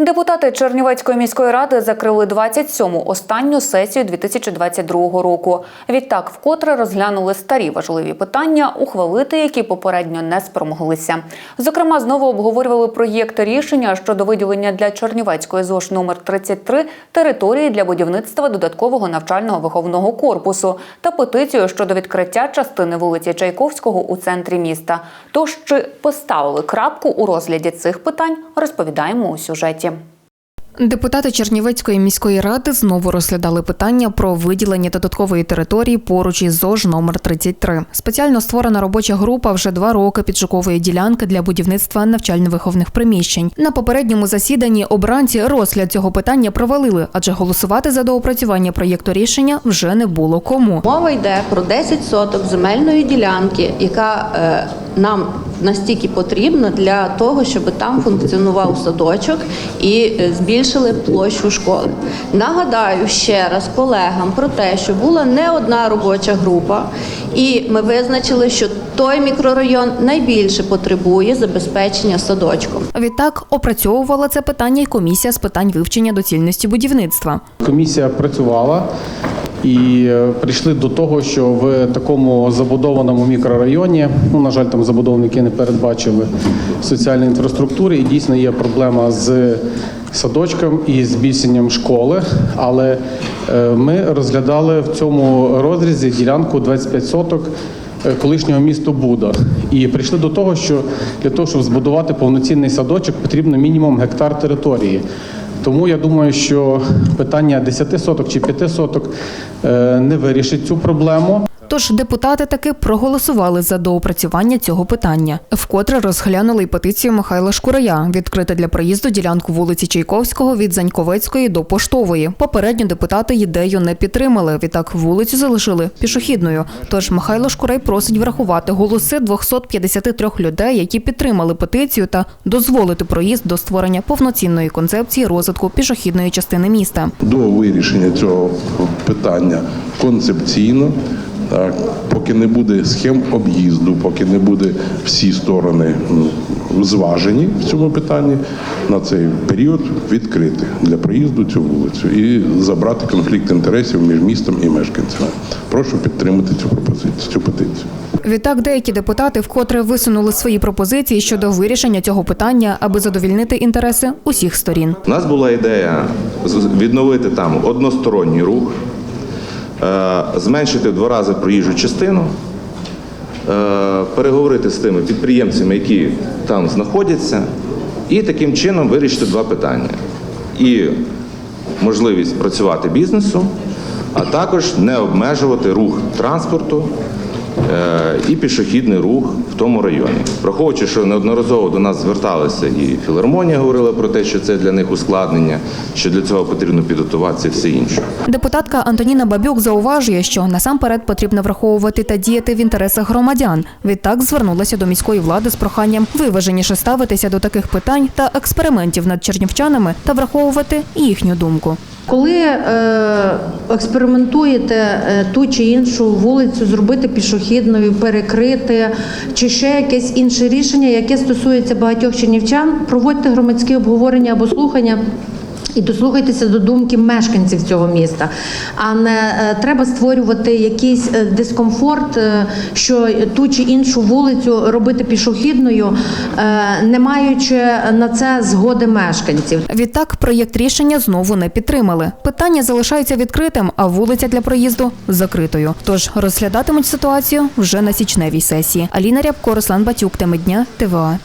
Депутати Чернівецької міської ради закрили 27-му останню сесію 2022 року. Відтак, вкотре розглянули старі важливі питання, ухвалити які попередньо не спромоглися. Зокрема, знову обговорювали проєкт рішення щодо виділення для Чернівецької ЗОЖ номер 33 території для будівництва додаткового навчального виховного корпусу та петицію щодо відкриття частини вулиці Чайковського у центрі міста. Тож чи поставили крапку у розгляді цих питань, розповідаємо у сюжеті. Депутати Чернівецької міської ради знову розглядали питання про виділення додаткової території поруч із ЗОЖ номер 33. Спеціально створена робоча група вже два роки підшукової ділянки для будівництва навчально-виховних приміщень. На попередньому засіданні обранці розгляд цього питання провалили, адже голосувати за доопрацювання проєкту рішення вже не було кому. Мова йде про 10 соток земельної ділянки, яка е, нам настільки потрібна для того, щоб там функціонував садочок і е, збільшили площу школи. Нагадаю ще раз колегам про те, що була не одна робоча група, і ми визначили, що той мікрорайон найбільше потребує забезпечення садочком. Відтак опрацьовувала це питання й комісія з питань вивчення доцільності будівництва. Комісія працювала і е, прийшли до того, що в такому забудованому мікрорайоні, ну на жаль, там забудовники не передбачили соціальної інфраструктури, і дійсно є проблема з садочком і збільшенням школи. Але е, ми розглядали в цьому розрізі ділянку 25 соток. е, Колишнього міста Буда і прийшли до того, що для того, щоб збудувати повноцінний садочок, потрібно мінімум гектар території. Тому я думаю, що питання 10 соток чи 5 соток е, не вирішить цю проблему. Тож депутати таки проголосували за доопрацювання цього питання. Вкотре розглянули й петицію Михайла Шкурая, відкрита для проїзду ділянку вулиці Чайковського від Заньковецької до Поштової. Попередньо депутати ідею не підтримали. Відтак вулицю залишили пішохідною. Тож Михайло Шкурай просить врахувати голоси 253 людей, які підтримали петицію та дозволити проїзд до створення повноцінної концепції розвитку пішохідної частини міста. до вирішення цього питання концепційно. Так, поки не буде схем об'їзду, поки не буде всі сторони зважені в цьому питанні, на цей період відкрити для проїзду цю вулицю і забрати конфлікт інтересів між містом і мешканцями. Прошу підтримати цю пропозицію, цю петицію. Відтак, деякі депутати вкотре висунули свої пропозиції щодо вирішення цього питання, аби задовільнити інтереси усіх сторін. У нас була ідея відновити там односторонній рух, зменшити в два рази проїжджу частину, е, переговорити з тими підприємцями, які там знаходяться, і таким чином вирішити два питання. І можливість працювати бізнесу, а також не обмежувати рух транспорту е, і пішохідний рух в тому районі. Враховуючи, що неодноразово до нас зверталися і філармонія говорила про те, що це для них ускладнення, що для цього потрібно підготуватися і все інше. Депутатка Антоніна Бабюк зауважує, що насамперед потрібно враховувати та діяти в інтересах громадян. Відтак звернулася до міської влади з проханням виваженіше ставитися до таких питань та експериментів над чернівчанами та враховувати їхню думку. Коли е, експериментуєте е, ту чи іншу вулицю, зробити пішохідною, перекрити, чи ще якесь інше рішення, яке стосується багатьох чернівчан, проводьте громадські обговорення або слухання. І дослухайтеся до думки мешканців цього міста, а не е, треба створювати якийсь е, дискомфорт, е, що ту чи іншу вулицю робити пішохідною, не маючи на це згоди мешканців. Відтак проєкт рішення знову не підтримали. Питання залишається відкритим, а вулиця для проїзду закритою. Тож розглядатимуть ситуацію вже на січневій сесії. Аліна Рябко, Руслан Батюк, теми дня, ТВА.